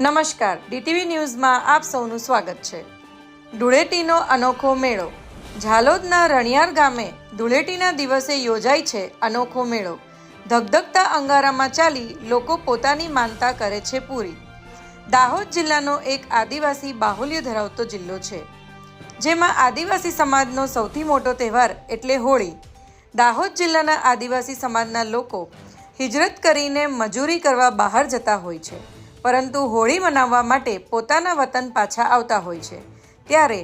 નમસ્કાર, ડીટીવી ન્યૂઝમાં આપ સૌનું સ્વાગત છે. ધૂળેટીનો અનોખો મેળો. ઝાલોદના રણિયાર ગામે ધૂળેટીના દિવસે યોજાય છે અનોખો મેળો. ધગધગતા અંગારામાં ચાલી લોકો પોતાની માનતા કરે છે પૂરી. દાહોદ જિલ્લાનો એક આદિવાસી બાહુલ્ય ધરાવતો જિલ્લો છે. જેમાં આદિવાસી સમાજનો સૌથી મોટો તહેવાર એટલે હોળી. દાહોદ જિલ્લાના આદિવાસી સમાજના લોકો હિજરત કરીને મજૂરી કરવા બહાર જતા હોય છે. પરંતુ હોળી મનાવવા માટે પોતાના વતન પાછા આવતા હોય છે. ત્યારે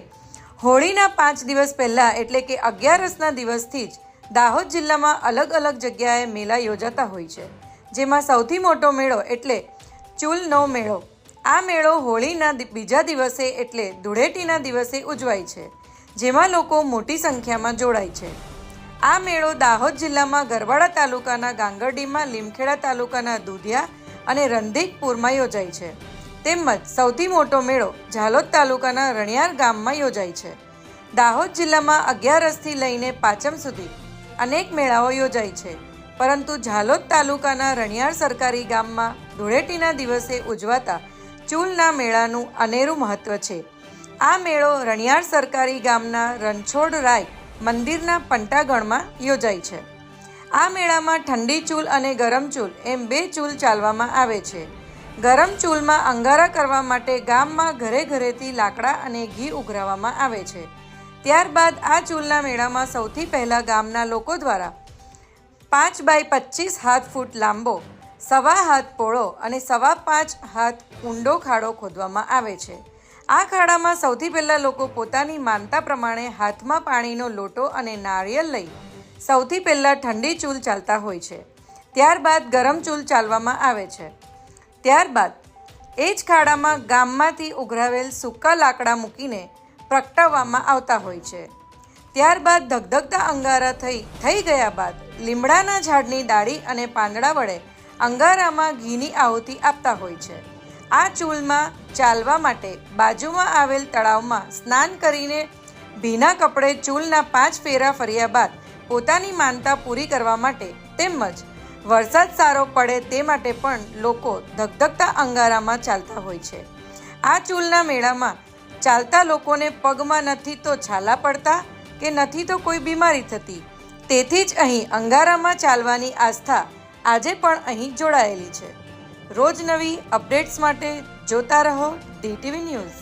હોળીના પાંચ દિવસ પહેલાં એટલે કે અગિયારસના દિવસથી જ દાહોદ જિલ્લામાં અલગ અલગ જગ્યાએ મેળા યોજાતા હોય છે. જેમાં સૌથી મોટો મેળો એટલે ચૂલનો મેળો. આ મેળો હોળીના બીજા દિવસે એટલે ધૂળેટીના દિવસે ઉજવાય છે, જેમાં લોકો મોટી સંખ્યામાં જોડાય છે. આ મેળો દાહોદ જિલ્લામાં ગરવાડા તાલુકાના ગાંગરડીમાં, લીમખેડા તાલુકાના દુધિયા અને રંધિકપુરમાં યોજાય છે. તેમજ સૌથી મોટો મેળો ઝાલોદ તાલુકાના રણિયાર ગામમાં યોજાય છે. દાહોદ જિલ્લામાં અગિયારસથી લઈને પાંચમ સુધી અનેક મેળાઓ યોજાય છે. પરંતુ ઝાલોદ તાલુકાના રણિયાર સરકારી ગામમાં ધૂળેટીના દિવસે ઉજવાતા ચૂલના મેળાનું અનેરું મહત્વ છે. આ મેળો રણિયાર સરકારી ગામના રણછોડ રાય મંદિરના પંટાગણમાં યોજાય છે. આ મેળામાં ઠંડી ચૂલ અને ગરમ ચૂલ એમ બે ચૂલ ચાલવામાં આવે છે. ગરમ ચૂલમાં અંગારા કરવા માટે ગામમાં ઘરે ઘરેથી લાકડા અને ઘી ઉઘરાવવામાં આવે છે. ત્યારબાદ આ ચૂલના મેળામાં સૌથી પહેલાં ગામના લોકો દ્વારા પાંચ બાય પચીસ હાથ ફૂટ લાંબો, સવા હાથ પોળો અને સવા પાંચ હાથ ઊંડો ખાડો ખોદવામાં આવે છે. આ ખાડામાં સૌથી પહેલાં લોકો પોતાની માનતા પ્રમાણે હાથમાં પાણીનો લોટો અને નારિયેળ લઈ સૌથી પહેલાં ઠંડી ચૂલ ચાલતા હોય છે. ત્યારબાદ ગરમ ચૂલ ચાલવામાં આવે છે. ત્યારબાદ એ જ ખાડામાં ગામમાંથી ઉઘરાવેલ સૂકા લાકડા મૂકીને પ્રગટાવવામાં આવતા હોય છે. ત્યારબાદ ધગધગતા અંગારા થઈ થઈ ગયા બાદ લીમડાના ઝાડની ડાળી અને પાંદડા વડે અંગારામાં ઘીની આહુતિ આપતા હોય છે. આ ચૂલમાં ચાલવા માટે બાજુમાં આવેલ તળાવમાં સ્નાન કરીને ભીના કપડે ચૂલના પાંચ ફેરા ફર્યા બાદ પોતાની માનતા પૂરી કરવા માટે તેમજ વરસાદ સારો પડે તે માટે પણ લોકો ધગધગતા અંગારામાં ચાલતા હોય છે. આ ચૂલના મેળામાં ચાલતા લોકોને પગમાં નથી તો છાલા પડતા કે નથી તો કોઈ બીમારી થતી. તેથી જ અહીં અંગારામાં ચાલવાની આસ્થા આજે પણ અહીં જોડાયેલી છે. રોજ નવી અપડેટ્સ માટે જોતા રહો ડીટીવી ન્યૂઝ.